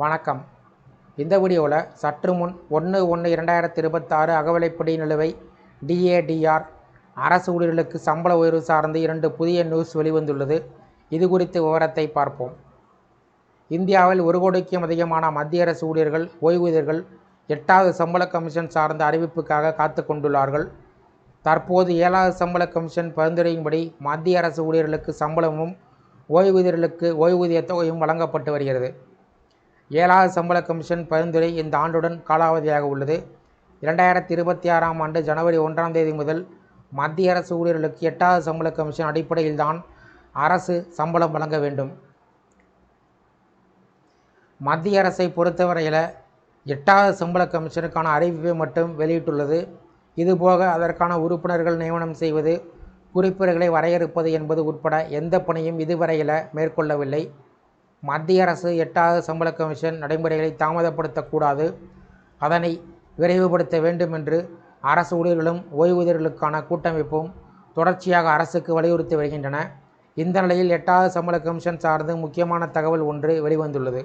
வணக்கம். இந்த வீடியோவில் சற்று முன் ஒன்று ஒன்று இரண்டாயிரத்தி இருபத்தாறு அகவலைப்படி நிலுவை டிஏடிஆர் அரசு ஊழியர்களுக்கு சம்பள உயர்வு சார்ந்து இரண்டு புதிய நியூஸ் வெளிவந்துள்ளது. இது குறித்த விவரத்தை பார்ப்போம். இந்தியாவில் ஒரு கோடிக்கும் அதிகமான மத்திய அரசு ஊழியர்கள் ஓய்வூதியர்கள் எட்டாவது சம்பள கமிஷன் சார்ந்த அறிவிப்புக்காக காத்து கொண்டுள்ளார்கள். தற்போது ஏழாவது சம்பள கமிஷன் பரிந்துரையின்படி மத்திய அரசு ஊழியர்களுக்கு சம்பளமும் ஓய்வூதியர்களுக்கு ஓய்வூதிய தொகையும் வழங்கப்பட்டு வருகிறது. ஏழாவது சம்பள கமிஷன் பரிந்துரை இந்த ஆண்டுடன் காலாவதியாக உள்ளது. இரண்டாயிரத்தி இருபத்தி ஆறாம் ஆண்டு ஜனவரி ஒன்றாம் தேதி முதல் மத்திய அரசு ஊழியர்களுக்கு எட்டாவது சம்பள கமிஷன் அடிப்படையில்தான் அரசு சம்பளம் வழங்க வேண்டும். மத்திய அரசை பொறுத்தவரையில் எட்டாவது சம்பள கமிஷனுக்கான அறிவிப்பை மட்டும் வெளியிட்டுள்ளது. இதுபோக அதற்கான உறுப்பினர்கள் நியமனம் செய்வது குறிப்புரைகளை வரையறுப்பது என்பது உட்பட எந்த பணியும் இதுவரையில் மேற்கொள்ளவில்லை. மத்திய அரசு எட்டாவது சம்பள கமிஷன் நடைமுறைகளை தாமதப்படுத்தக்கூடாது. அதனை விரைவுபடுத்த வேண்டும் என்று அரசு ஊழியர்களும் ஓய்வூதியர்களுக்கான கூட்டமைப்பும் தொடர்ச்சியாக அரசுக்கு வலியுறுத்தி வருகின்றன. இந்த நிலையில் எட்டாவது சம்பள கமிஷன் சார்ந்து முக்கியமான தகவல் ஒன்று வெளிவந்துள்ளது.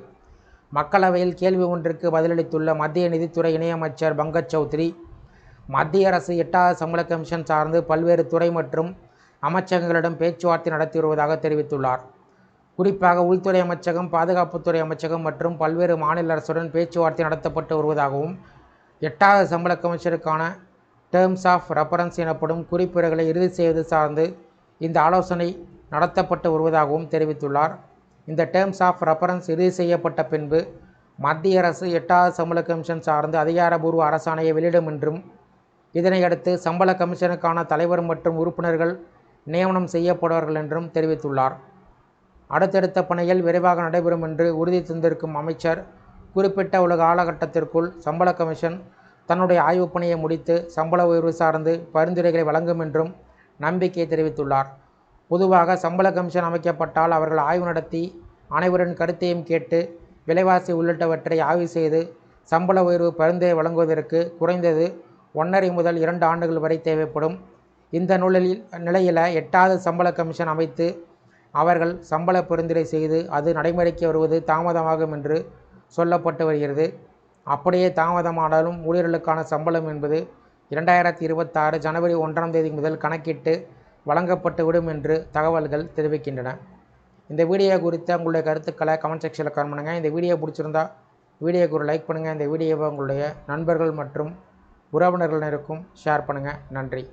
மக்களவையில் கேள்வி ஒன்றிற்கு பதிலளித்துள்ள மத்திய நிதித்துறை இணையமைச்சர் பங்கஜ் சௌத்ரி மத்திய அரசு எட்டாவது சம்பள கமிஷன் சார்ந்து பல்வேறு துறை மற்றும் அமைச்சகங்களிடம் பேச்சுவார்த்தை நடத்தி வருவதாக தெரிவித்துள்ளார். குறிப்பாக உள்துறை அமைச்சகம் பாதுகாப்புத்துறை அமைச்சகம் மற்றும் பல்வேறு மாநில அரசுடன் பேச்சுவார்த்தை நடத்தப்பட்டு வருவதாகவும் எட்டாவது சம்பள கமிஷனுக்கான டேர்ம்ஸ் ஆஃப் ரெஃபரன்ஸ் எனப்படும் குறிப்புரைகளை இறுதி செய்வது சார்ந்து இந்த ஆலோசனை நடத்தப்பட்டு வருவதாகவும் தெரிவித்துள்ளார். இந்த டேர்ம்ஸ் ஆஃப் ரெஃபரன்ஸ் இறுதி செய்யப்பட்ட பின்பு மத்திய அரசு எட்டாவது சம்பள கமிஷன் சார்ந்து அதிகாரபூர்வ அரசாணையை வெளியிடும் என்றும் இதனையடுத்து சம்பள கமிஷனுக்கான தலைவர் மற்றும் உறுப்பினர்கள் நியமனம் செய்யப்படுவார்கள் என்றும் தெரிவித்துள்ளார். அடுத்தடுத்த பணிகள் விரைவாக நடைபெறும் என்று உறுதி தந்திருக்கும் அமைச்சர் குறிப்பிட்ட உலக காலகட்டத்திற்குள் சம்பள கமிஷன் தன்னுடைய ஆய்வுப் பணியை முடித்து சம்பள உயர்வு சார்ந்து பரிந்துரைகளை வழங்கும் என்றும் நம்பிக்கை தெரிவித்துள்ளார். பொதுவாக சம்பள கமிஷன் அமைக்கப்பட்டால் அவர்கள் ஆய்வு நடத்தி அனைவரின் கருத்தையும் கேட்டு விலைவாசி உள்ளிட்டவற்றை ஆய்வு செய்து சம்பள உயர்வு பரிந்துரை வழங்குவதற்கு குறைந்தது ஒன்றரை முதல் இரண்டு ஆண்டுகள் வரை தேவைப்படும். இந்த நூலில் நிலையில் எட்டாவது சம்பள கமிஷன் அமைத்து அவர்கள் சம்பள பரிந்துரை செய்து அது நடைமுறைக்கு வருவது தாமதமாகும் என்று சொல்லப்பட்டு வருகிறது. அப்படியே தாமதமானாலும் ஊழியர்களுக்கான சம்பளம் என்பது இரண்டாயிரத்தி இருபத்தாறு ஜனவரி ஒன்றாம் தேதி முதல் கணக்கிட்டு வழங்கப்பட்டு விடும் என்று தகவல்கள் தெரிவிக்கின்றன. இந்த வீடியோ குறித்த உங்களுடைய கருத்துக்களை கமெண்ட் செக்ஷனில் கமெண்ட் பண்ணுங்கள் இந்த வீடியோ பிடிச்சிருந்தா வீடியோக்கு ஒரு லைக் பண்ணுங்கள் இந்த வீடியோவை உங்களுடைய நண்பர்கள் மற்றும் உறவினர்களினருக்கும் ஷேர் பண்ணுங்கள் நன்றி.